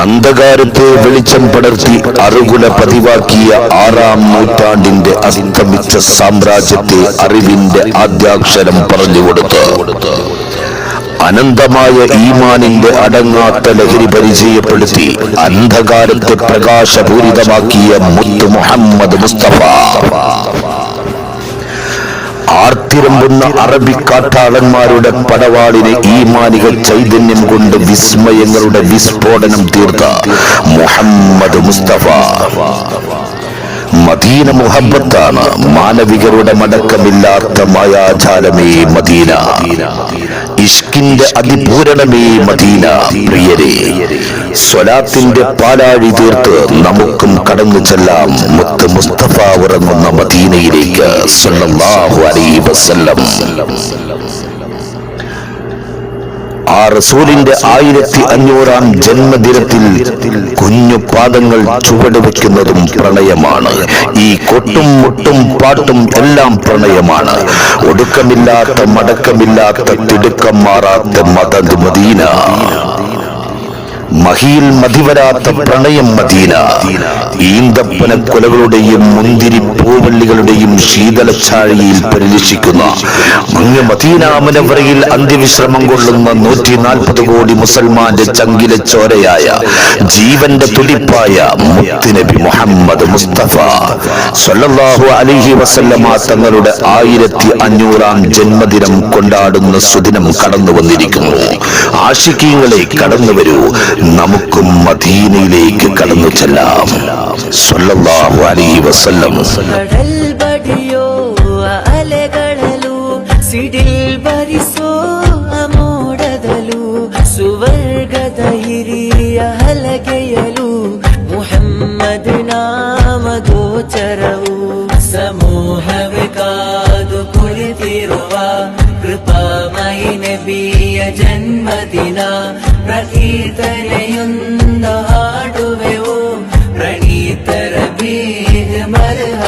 അന്ധകാരത്തെ വെളിച്ചം പടർത്തി അറുകുല പതിവാക്കിയ ആറാം നൂറ്റാണ്ടിന്റെ അസ്തമിച്ച സാമ്രാജ്യത്തെ അറിവിന്റെ ആദ്യാക്ഷരം പറഞ്ഞുകൊടുത്ത്. അനന്തമായ ഈമാനിന്റെ അടങ്ങാത്ത ലഹരി പരിചയപ്പെടുത്തി അന്ധകാരത്തെ പ്രകാശപൂരിതമാക്കിയ മുത്തു മുഹമ്മദ് മുസ്തഫ. ആർത്തിരമ്പുന്ന അറബിക്കാട്ടാളന്മാരുടെ പടവാളിനെ ഈമാനിക ചൈതന്യം കൊണ്ട് വിസ്മയങ്ങളുടെ വിസ്ഫോടനം തീർത്ത മുഹമ്മദ് മുസ്തഫ. മദീന മുഹബത്താണ് മാനവികരുടെ മടക്കമില്ലാത്ത മായാജാലമേ മദീന. ഇഷ്കിന്റെ അതിപൂരണമേ മദീന പ്രിയരെ. സ്വലാത്തിന്റെ പാലാഴി തീർത്ത് നമുക്കും കടന്നു ചെല്ലാം. മുത്ത് മുസ്തഫ ഉറങ്ങുന്ന മദീനയിലേക്ക്. സല്ലല്ലാഹു അലൈഹി വസല്ലം. ആ റസൂലിന്റെ ആയിരത്തി അഞ്ഞൂറാം ജന്മദിനത്തിൽ കുഞ്ഞു പാദങ്ങൾ ചുവട് വെക്കുന്നതും പ്രണയമാണ്. ഈ കൊട്ടും മുട്ടും പാട്ടും എല്ലാം പ്രണയമാണ്. ഒടുക്കമില്ലാത്ത മടക്കമില്ലാത്ത തിടുക്കം മാറാത്ത മത മദീന. മഹിയിൽ മതിവരാത്ത പ്രണയം മദീന. ഈന്തപ്പന കൊലകളുടെയും മുന്തിരി പൂവള്ളികളുടെയും ശീതളച്ചാഴിയിൽ പരിരക്ഷിക്കുന്ന അങ്ങ് മദീന മുനവറയിൽ അന്ത്യവിശ്രമം കൊള്ളുന്ന നൂറ്റി നാൽപ്പത് കോടി മുസൽമാന്റെ ചങ്കിലെ ചോരയായ ജീവന്റെ തുടിപ്പായ മുത്തുനബി മുഹമ്മദ് മുസ്തഫ സല്ലല്ലാഹു അലൈഹി വസല്ലമ തങ്ങളുടെ ആയിരത്തി അഞ്ഞൂറാം ജന്മദിനം കൊണ്ടാടുന്ന സുദിനം കടന്നു വന്നിരിക്കുന്നു ആഷിക്കീങ്ങളെ കടന്നു വരൂ നമുക്കും മദീനയിലേക്ക് കടന്നു ചെല്ലാം സല്ലല്ലാഹു അലൈഹി വസല്ലം ಕಡಲ್ ಬಡಿಯೋ ಅಲೆಗಳಲು ಸಿಡಿಲ್ ಬರಿಸೋ ಮೋಡದಲು ಸುವರ್ಗದ ಹಿರಿಯ ಹಲಗೆಯಲು ಮುಹಮ್ಮದ್ ನಾಮ ಗೋಚರವು ಸಮೂಹವೇ ಕಾದು ಕುಳಿತಿರುವ ಕೃಪಾಮಯಿ ನಬಿಯ प्रहीतलयुन्दहाडुवेो प्रनीतर बीजमरः